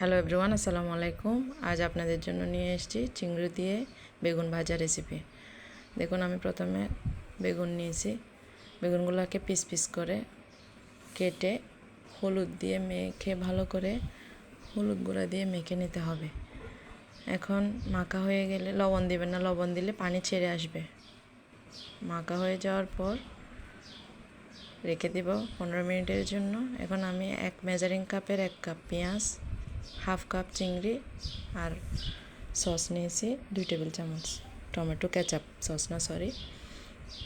Hello everyone আসসালামু আলাইকুম। আজ আপনাদের জন্য নিয়ে এসেছি চিংড়ি দিয়ে বেগুন ভাজা রেসিপি দেখুন, আমি প্রথমে বেগুন নিয়েছি। বেগুনগুলোকে পিস পিস করে কেটে হলুদ দিয়ে মেখে, ভালো করে হলুদ গুঁড়া দিয়ে মেখে নিতে হবে। এখন মাখা হয়ে গেলে লবণ দেবেন না, লবণ দিলে পানি ছেড়ে আসবে। মাখা হয়ে যাওয়ার পর রেখে দিব পনেরো মিনিটের জন্য। এখন আমি এক মেজারিং কাপের এক কাপ পেঁয়াজ হাফ কাপ চিংড়ি আর সস নিয়েছি, দুই টেবিল চামচ টমেটো কেচাপ সস না সরি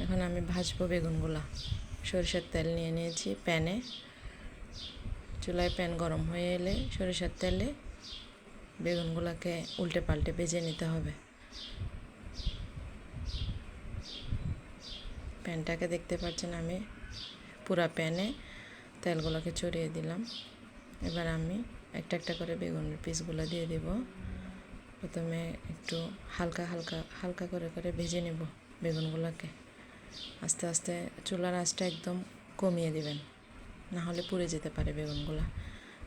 এখন আমি ভাজবো বেগুনগুলা। সরিষার তেল নিয়ে নিয়েছি প্যানে। চুলায় প্যান গরম হয়ে এলে সরিষার তেলে বেগুনগুলোকে উল্টে পাল্টে ভেজে নিতে হবে। প্যানটাকে দেখতে পাচ্ছেন আমি পুরা প্যানে তেলগুলোকে ছড়িয়ে দিলাম। এবার আমি একটা একটা করে বেগুনের পিসগুলো দিয়ে দেব। প্রথমে একটু হালকা হালকা হালকা করে করে ভেজে নেব বেগুনগুলোকে। আস্তে আস্তে চুলার আঁচটা একদম কমিয়ে দিবেন। না হলে পুড়ে যেতে পারে বেগুনগুলো।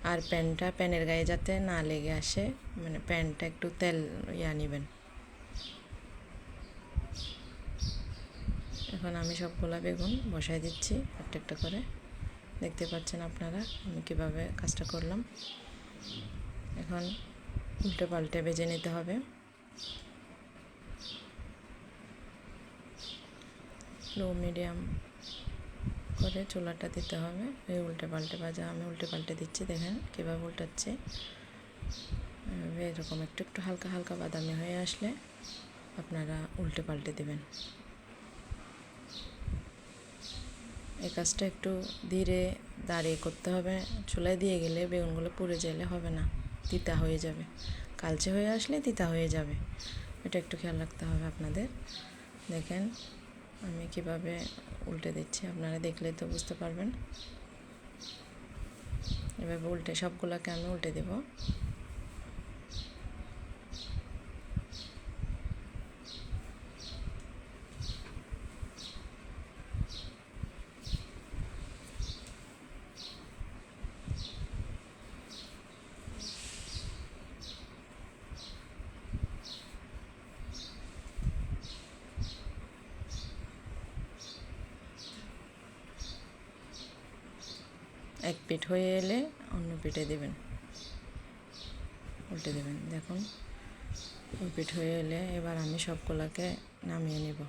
আর প্যানটা প্যানের গায়ে যাতে না লেগে আসে মানে প্যানটা একটু তেল ইয়া নেবেন। এখন আমি সবগুলা বেগুন বসাই দিচ্ছি একটা একটা করে। দেখতে পাচ্ছেন আপনারা আমি কীভাবে কাজটা করলাম। এখন উল্টে পাল্টে বেজে নিতে হবে। লো, মিডিয়াম করে চুলাটা দিতে হবে। এই উল্টে পাল্টে ভাজা আমি উল্টে পাল্টে দিচ্ছি, দেখেন কীভাবে উল্টাচ্ছি। এরকম একটু একটু হালকা হালকা বাদামি হয়ে আসলে আপনারা উল্টে পাল্টে দেবেন। এই কাজটা একটু ধীরে দাঁড়িয়ে করতে হবে। চুলায় দিয়ে গেলে বেগুনগুলো পুড়ে গেলে হবে না। তিতা হয়ে যাবে। কালচে হয়ে আসলে তিতা হয়ে যাবে। এটা একটু খেয়াল রাখতে হবে আপনাদের। দেখেন, আমি কীভাবে উল্টে দিচ্ছি, আপনারা দেখলে তো বুঝতে পারবেন। এভাবে উল্টে সবগুলোকে আমি উল্টে দেবো। এক পিঠ হয়ে এলে অন্য পিঠে দেবেন। উল্টে দেবেন, দেখুন। ওই পিঠ হয়ে এলে এবার আমি সবগুলোকে নামিয়ে নেব।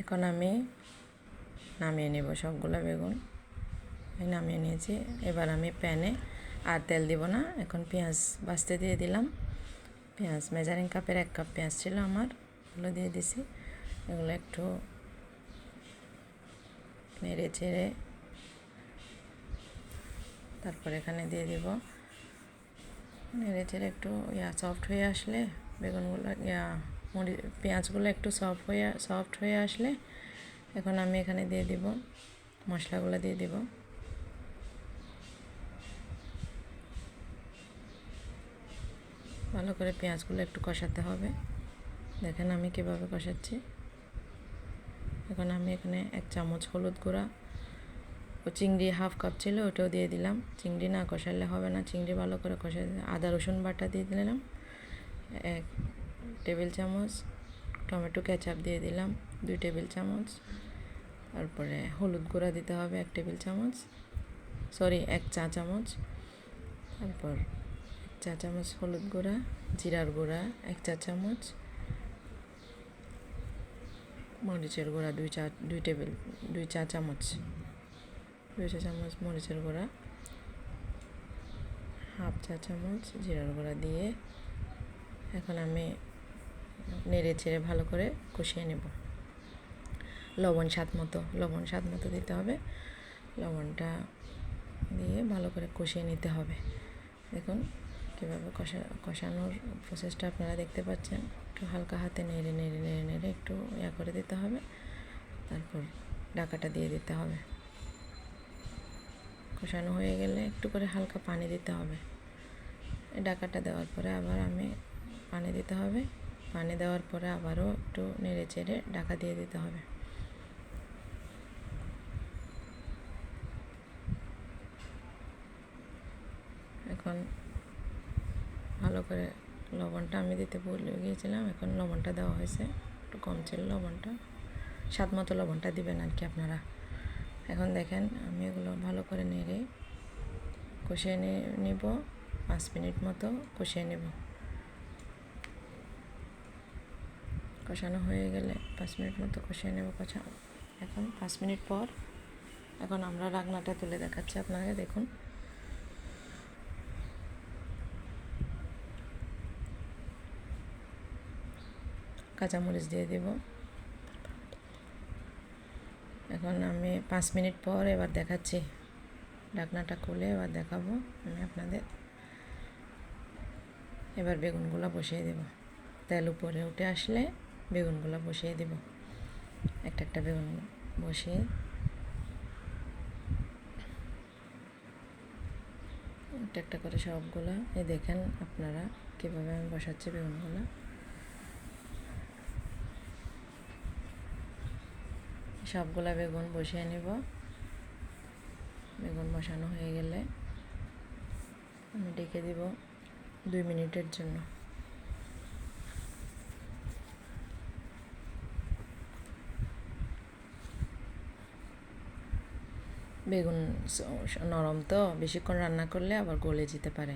এখন আমি নামিয়ে নেব সবগুলো বেগুন। আমি নামিয়ে নিয়েছি। এবার আমি প্যানে আর তেল দিব না। এখন পেঁয়াজ বাছতে দিয়ে দিলাম। পেঁয়াজ, মেজারিং কাপের এক কাপ পেঁয়াজ ছিল আমার, ওগুলো দিয়ে দিছি। এগুলো একটু নেড়ে চেড়ে তারপর এখানে দিয়ে দিব। নেড়ে চেড়ে একটু, ইয়া সফট হয়ে আসলে, বেগুনগুলো, ইয়া মরি পেঁয়াজগুলো একটু সফট হয়ে সফট হয়ে আসলে, এখন আমি এখানে দিয়ে দিব, মশলাগুলো দিয়ে দিব। ভালো করে পেঁয়াজগুলো একটু কষাতে হবে। দেখেন আমি কীভাবে কষাচ্ছি। এখন আমি এখানে এক চামচ হলুদ গুঁড়া ও চিংড়ি হাফ কাপ ছিল, ওটাও দিয়ে দিলাম। চিংড়ি না কষালে হবে না, চিংড়ি ভালো করে কষা আদা, রসুন বাটা দিয়ে দিলাম। এক টেবিল চামচ টমেটো কেচাপ দিয়ে দিলাম, দুই টেবিল চামচ। তারপরে হলুদ গুঁড়া দিতে হবে এক টেবিল চামচ। সরি, এক চা চামচ। তারপর এক চা চামচ হলুদ গুঁড়া, জিরার গুঁড়া, এক চা চামচ। মরিচের গুঁড়া, দুই চা, দুই টেবিল, দুই চা চামচ। দুই চামচ, মরিচের গুঁড়া, হাফ চা চামচ, জিরার গুঁড়া দিয়ে এখন আমি নেড়ে ছেড়ে ভালো করে কষিয়ে নেব। লবণ স্বাদ মতো, লবণ স্বাদ মতো দিতে হবে। লবণটা দিয়ে ভালো করে কষিয়ে নিতে হবে। দেখুন কীভাবে কষা, কষানোর প্রসেসটা আপনারা দেখতে পাচ্ছেন। একটু হালকা হাতে নেড়ে নেড়ে নেড়ে নেড়ে একটু ইয়া করে দিতে হবে। তারপর ডাকাটা দিয়ে দিতে হবে। কষানো হয়ে গেলে একটু করে হালকা পানি দিতে হবে। ডাকাটা দেওয়ার পরে আবার আমি পানি দিতে হবে। পানি দেওয়ার পরে আবারও একটু নেড়ে চেড়ে ডাকা দিয়ে দিতে হবে। এখন ভালো করে লবণটা আমি দিতে ভুলে গিয়েছিলাম, এখন লবণটা দেওয়া হয়েছে। একটু কম ছিল লবণটা। স্বাদ মতো লবণটা দিবেন আর কি আপনারা। এখন দেখেন, আমি এগুলো ভালো করে নেড়ে কষিয়ে নিব। পাঁচ মিনিট মতো কষিয়ে নেব। কষানো হয়ে গেলে পাঁচ মিনিট মতো কষিয়ে নেব কষা এখন পাঁচ মিনিট পর এখন আমরা রান্নাটা তুলে দেখাচ্ছি আপনাকে, দেখুন। কাঁচামরিচ দিয়ে দেব। এখন আমি পাঁচ মিনিট পর এবার দেখাচ্ছি। ঢাকনাটা খুলে এবার দেখাবো আমি আপনাদের। এবার বেগুনগুলো বসিয়ে দেব। তেল উপরে উঠে আসলে বেগুনগুলো বসিয়ে দেব। একটা একটা বেগুন বসিয়ে। একটা একটা করে সবগুলো। এ দেখেন আপনারা কীভাবে আমি বসাচ্ছি বেগুনগুলো। সবগুলা বেগুন বসিয়ে নেব। বেগুন বসানো হয়ে গেলে আমি ডেকে দিব দুই মিনিটের জন্য। বেগুন নরম তো, বেশিক্ষণ রান্না করলে আবার গলে যেতে পারে।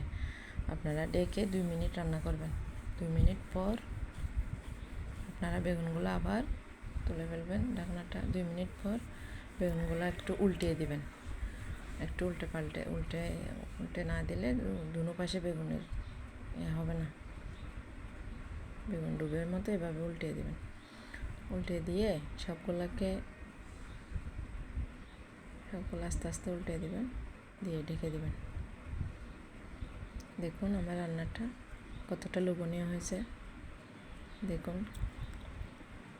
আপনারা ডেকে দুই মিনিট রান্না করবেন। দুই মিনিট পর আপনারা বেগুনগুলো আবার তুলে ফেলবেন, ঢাকনাটা দুই মিনিট পর বেগুনগুলো একটু উল্টিয়ে দিবেন। একটু উল্টে পাল্টে, উল্টে উল্টে না দিলে দুনো পাশে বেগুনের হবে না। বেগুন ডুবের মতো এভাবে উল্টে দিবেন। উল্টে দিয়ে সবগুলোকে, সবগুলো আস্তে আস্তে উল্টে দিবেন, দিয়ে ঢেকে দিবেন। দেখুন আমার রান্নাটা কতটা লোভনীয় হয়েছে। দেখুন।